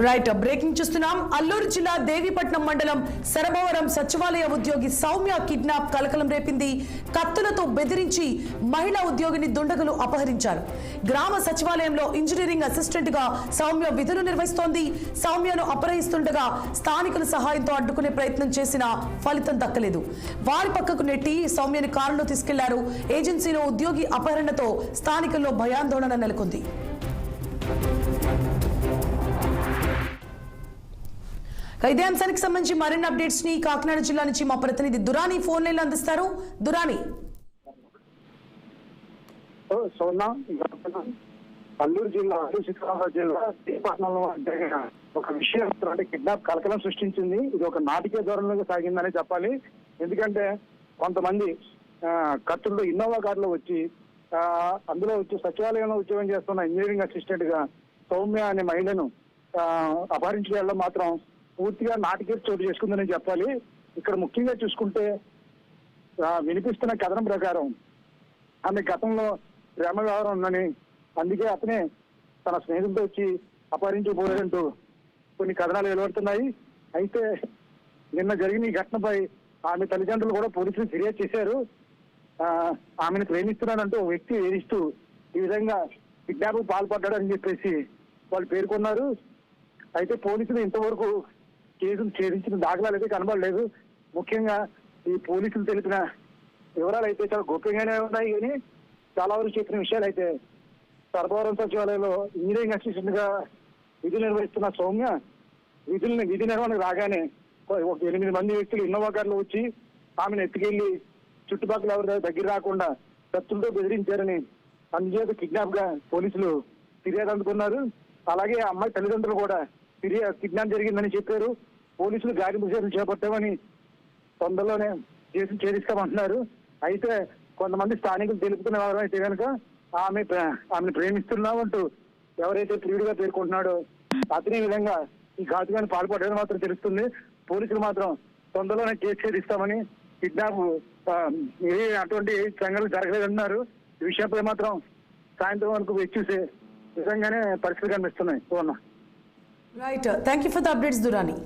Right breaking చూస్తున్నాం. అల్లూరు జిల్లా దేవీపట్నం మండలం శరభవరం సచివాలయ ఉద్యోగి సౌమ్య కిడ్నాప్ కలకలం రేపింది. కత్తులతో బెదిరించి మహిళా ఉద్యోగిని దుండగులు అపహరించారు. గ్రామ సచివాలయంలో ఇంజనీరింగ్ అసిస్టెంట్గా సౌమ్య విధులు నిర్వహిస్తోంది. సౌమ్యను అపహరిస్తుండగా స్థానికుల సహాయంతో అడ్డుకునే ప్రయత్నం చేసినా ఫలితం దక్కలేదు. వారి పక్కకు నెట్టి సౌమ్యని కారులో తీసుకెళ్ళారు. ఏజెన్సీలో ఉద్యోగి అపహరణతో స్థానికుల్లో భయాందోళన నెలకొంది. ఇదే అంశానికి సంబంధించి మరిన్ని అప్డేట్స్ని కాకినాడ జిల్లా నుంచి మా ప్రతినిధి దురాని ఫోన్ లైన్ అందిస్తారు. దురాని. అల్లూరు జిల్లా అల్లూరు జిల్లా శ్రీపట్నంలో జరిగిన ఒక విషయం అంటే కిడ్నాప్ కలకలం సృష్టించింది. ఇది ఒక నాటకీయ ధోరణిలో సాగిందని చెప్పాలి. ఎందుకంటే కొంతమంది కత్తుల్లో ఇన్నోవా కార్లో వచ్చి అందులో వచ్చి సచివాలయంలో ఉద్యోగం చేస్తున్న ఇంజనీరింగ్ అసిస్టెంట్గా సౌమ్య అనే మహిళను ఆ, మాత్రం పూర్తిగా నాటికే చోటు చేసుకుందని చెప్పాలి. ఇక్కడ ముఖ్యంగా చూసుకుంటే వినిపిస్తున్న కథనం ప్రకారం ఆమె గతంలో ప్రేమ వ్యవహారం ఉందని అందుకే అతనే తన స్నేహితులతో వచ్చి అపహరించబోయాడంటూ కొన్ని కథనాలు వెలువడుతున్నాయి. అయితే నిన్న జరిగిన ఈ ఘటనపై ఆమె తల్లిదండ్రులు కూడా పోలీసులు ఫిర్యాదు చేశారు. ఆమెను ప్రేమిస్తున్నాడంటూ వ్యక్తి వేధిస్తూ ఈ విధంగా కిడ్నాప్ పాల్పడ్డాడని చెప్పేసి వాళ్ళు పేర్కొన్నారు. అయితే పోలీసులు ఇంతవరకు కేసును ఛేదించిన దాఖలాలు అయితే కనబడలేదు. ముఖ్యంగా ఈ పోలీసులు తెలిపిన వివరాలు అయితే చాలా గోప్యంగానే ఉన్నాయి కానీ చాలా వరకు చెప్పిన విషయాలు అయితే సర్వవరం సచివాలయంలో ఇంజనీరింగ్ అసిస్టెంట్గా విధులు నిర్వహిస్తున్న సౌమ్య విధులను విధి నిర్వహణకు రాగానే ఒక ఎనిమిది మంది వ్యక్తులు ఇన్నోవా కార్లు వచ్చి ఆమెను ఎత్తుకెళ్ళి చుట్టుపక్కల ఎవరి దగ్గర రాకుండా కత్తులతో బెదిరించారని అందుచేత కిడ్నాప్గా పోలీసులు ఫిర్యాదు అందుకున్నారు. అలాగే అమ్మాయి తల్లిదండ్రులు కూడా ఫిర్యాదు కిడ్నాప్ జరిగిందని చెప్పారు. పోలీసులు గాలింపు చర్యలు చేపట్టామని తొందరలోనే కేసులు చేరిస్తామంటున్నారు. అయితే కొంతమంది స్థానికులు తెలుపుతున్న వారు అయితే కనుక ఆమె ప్ర- ఆమెను ప్రేమిస్తున్నామంటూ ఎవరైతే ప్రియుడిగా పేర్కొంటున్నాడో అతని విధంగా ఈ ఘాతుగాన్ని పాల్పడ్డారని మాత్రం తెలుస్తుంది. పోలీసులు మాత్రం తొందరలోనే కేసు చేరిస్తామని కిడ్నాప్ ఏ అటువంటి సంఘటనలు జరగలేదన్నారు. ఈ విషయంపై మాత్రం సాయంత్రం వరకు వేచి చూసే నిజంగానే పరిస్థితులు కనిపిస్తున్నాయి. Right thank you for the updates Durrani